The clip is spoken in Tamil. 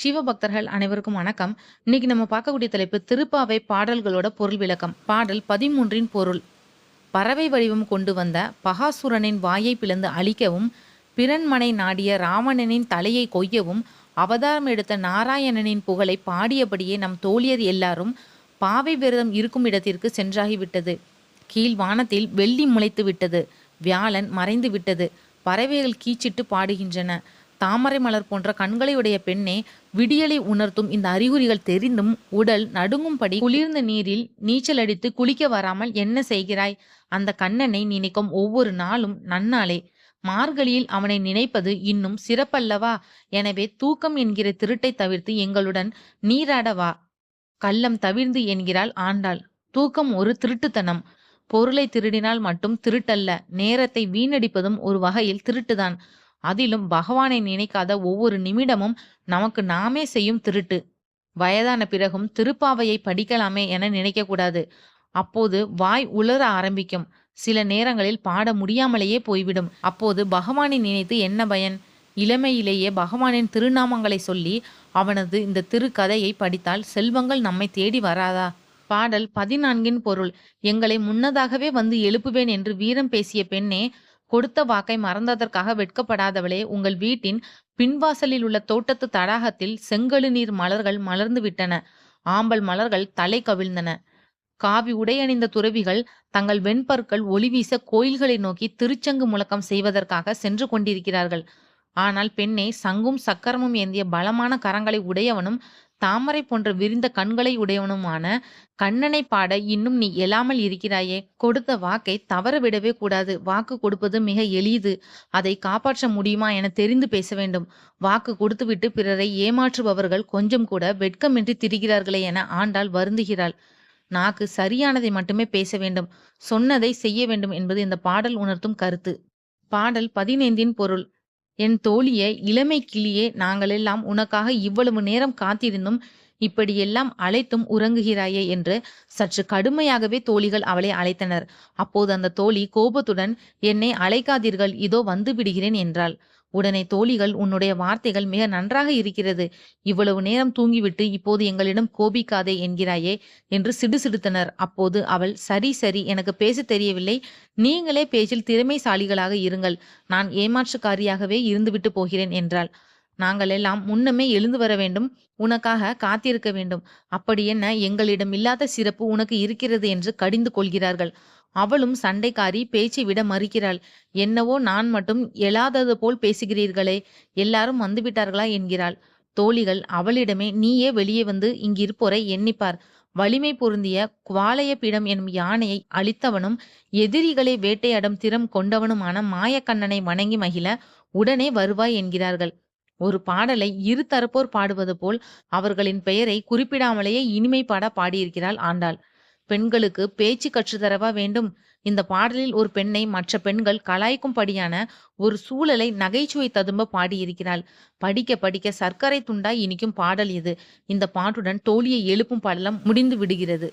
சிவபக்தர்கள் அனைவருக்கும் வணக்கம். இன்னைக்கு நம்ம பார்க்கக்கூடிய தலைப்பு திருப்பாவை பாடல்களோட பொருள் விளக்கம். பாடல் பதிமூன்றின் பொருள். பறவை வடிவம் கொண்டு வந்த பகாசுரனின் வாயை பிளந்து அழிக்கவும் பிறன்மனை நாடிய ராவணனின் தலையை கொய்யவும் அவதாரம் எடுத்த நாராயணனின் புகழை பாடியபடியே நம் தோழியர் எல்லாரும் பாவை விரதம் இருக்கும் இடத்திற்கு சென்றாகிவிட்டது கீழ் வானத்தில் வெள்ளி முளைத்து விட்டது. வியாழன் மறைந்து விட்டது. பறவைகள் கீச்சிட்டு பாடுகின்றன. தாமரை மலர் போன்ற கண்களையுடைய பெண்ணே விடியலை உணர்த்தும் இந்த அறிகுறிகள் தெரிந்தும் உடல் நடுங்கும்படி குளிர்ந்த நீரில் நீச்சல் அடித்து குளிக்க வராமல் என்ன செய்கிறாய்? அந்த கண்ணனை நினைக்கும் ஒவ்வொரு நாளும் நன்னாளே. மார்கழியில் அவனை நினைப்பது இன்னும் சிறப்பல்லவா? எனவே தூக்கம் என்கிற திருட்டை தவிர்த்து எங்களுடன் நீராட வா. கள்ளம் தவிர்ந்து என்கிறாள் ஆண்டாள். தூக்கம் ஒரு திருட்டுத்தனம். பொருளை திருடினால் மட்டும் திருட்டல்ல. நேரத்தை வீணடிப்பதும் ஒரு வகையில் திருட்டுதான். அதிலும் பகவானை நினைக்காத ஒவ்வொரு நிமிடமும் நமக்கு நாமே செய்யும் திருட்டு. வயதான பிறகும் திருப்பாவையை படிக்கலாமே என நினைக்கக்கூடாது அப்போது வாய் உலர ஆரம்பிக்கும். சில நேரங்களில் பாட முடியாமலேயே போய்விடும். அப்போது பகவானை நினைத்து என்ன பயன்? இளமையிலேயே பகவானின் திருநாமங்களை சொல்லி அவனது இந்த திருக்கதையை படித்தால் செல்வங்கள் நம்மை தேடி வராதா? பாடல் பதினான்கின் பொருள். எங்களை முன்னதாகவே வந்து எழுப்புவேன் என்று வீரம் பேசிய பெண்ணே கொடுத்த வாக்கை மறந்ததற்காக வெட்கப்படாதவளே உங்கள் வீட்டின் பின்வாசலில் உள்ள தோட்டத்து தடாகத்தில் செங்கழு நீர் மலர்கள் மலர்ந்து விட்டன. ஆம்பல் மலர்கள் தலை கவிழ்ந்தன. காவி உடையணிந்த துறவிகள் தங்கள் வெண்பற்கள் ஒளிவீச கோயில்களை நோக்கி திருச்சங்கு முழக்கம் செய்வதற்காக சென்று கொண்டிருக்கிறார்கள். ஆனால் பெண்ணே சங்கும் சக்கரமும் ஏந்திய பலமான கரங்களை உடையவனும் தாமரை போன்ற விரிந்த கண்களை உடையவனுமான கண்ணனை பாட இன்னும் நீ எழாமல் இருக்கிறாயே. கொடுத்த வாக்கை தவற விடவே கூடாது. வாக்கு கொடுப்பது மிக எளிது. அதை காப்பாற்ற முடியுமா என தெரிந்து பேச வேண்டும். வாக்கு கொடுத்துவிட்டு பிறரை ஏமாற்றுபவர்கள் கொஞ்சம் கூட வெட்கமின்றி திரிகிறார்களே என ஆண்டாள் வருந்துகிறாள். நாக்கு சரியானதை மட்டுமே பேச வேண்டும். சொன்னதை செய்ய வேண்டும் என்பது இந்த பாடல் உணர்த்தும் கருத்து. பாடல் பதினைந்தின் பொருள். என் தோழிய இளமை கிளியே நாங்களெல்லாம் உனக்காக இவ்வளவு நேரம் காத்திருந்தும் இப்படியெல்லாம் அழைத்தும் உறங்குகிறாயே என்று சற்று கடுமையாகவே தோழிகள் அவளை அழைத்தனர். அப்போது அந்த தோழி கோபத்துடன் என்னை அழைக்காதீர்கள் இதோ வந்து விடுகிறேன் என்றாள். உடனே தோழிகள் உன்னுடைய வார்த்தைகள் மிக நன்றாக இருக்கிறது. இவ்வளவு நேரம் தூங்கிவிட்டு இப்போது எங்களிடம் கோபிக்காதே என்கிறாயே என்று சிடுசிடுத்தனர். அப்போது அவள் சரி சரி எனக்கு பேச தெரியவில்லை. நீங்களே பேச்சில் திறமைசாலிகளாக இருங்கள். நான் ஏமாற்றுக்காரியாகவே இருந்துவிட்டு போகிறேன் என்றாள். நாங்கள் எல்லாம் முன்னமே எழுந்து வர வேண்டும். உனக்காக காத்திருக்க வேண்டும். அப்படி என்ன? எங்களிடம் இல்லாத சிறப்பு உனக்கு இருக்கிறது என்று கடிந்து கொள்கிறார்கள். அவளும் சண்டைக்காரி பேச்சை விட மறுக்கிறாள். என்னவோ நான் மட்டும் எழாதது போல் பேசுகிறீர்களே எல்லாரும் வந்துவிட்டார்களா என்கிறாள். தோழிகள் அவளிடமே நீயே வெளியே வந்து இங்கிருப்போரை எண்ணிப்பார். வலிமை பொருந்திய குவாலய பீடம் எனும் யானையை அழித்தவனும் எதிரிகளை வேட்டையாடும் திறம் கொண்டவனுமான மாயக்கண்ணனை வணங்கி மகிழ உடனே வருவாய் என்கிறார்கள். ஒரு பாடலை இரு தரப்போர் பாடுவது போல் அவர்களின் பெயரை குறிப்பிடாமலேயே இனிமை பாட பாடியிருக்கிறாள் ஆண்டாள். பெண்களுக்கு பேச்சு கற்றுத்தரவா வேண்டும்? இந்த பாடலில் ஒரு பெண்ணை மற்ற பெண்கள் கலாய்க்கும்படியான ஒரு சூழலை நகைச்சுவை ததும்ப பாடியிருக்கிறாள். படிக்க படிக்க சர்க்கரை துண்டாய் இனிக்கும் பாடல் இது. இந்த பாட்டுடன் தோழியை எழுப்பும் பாடலம் முடிந்து விடுகிறது.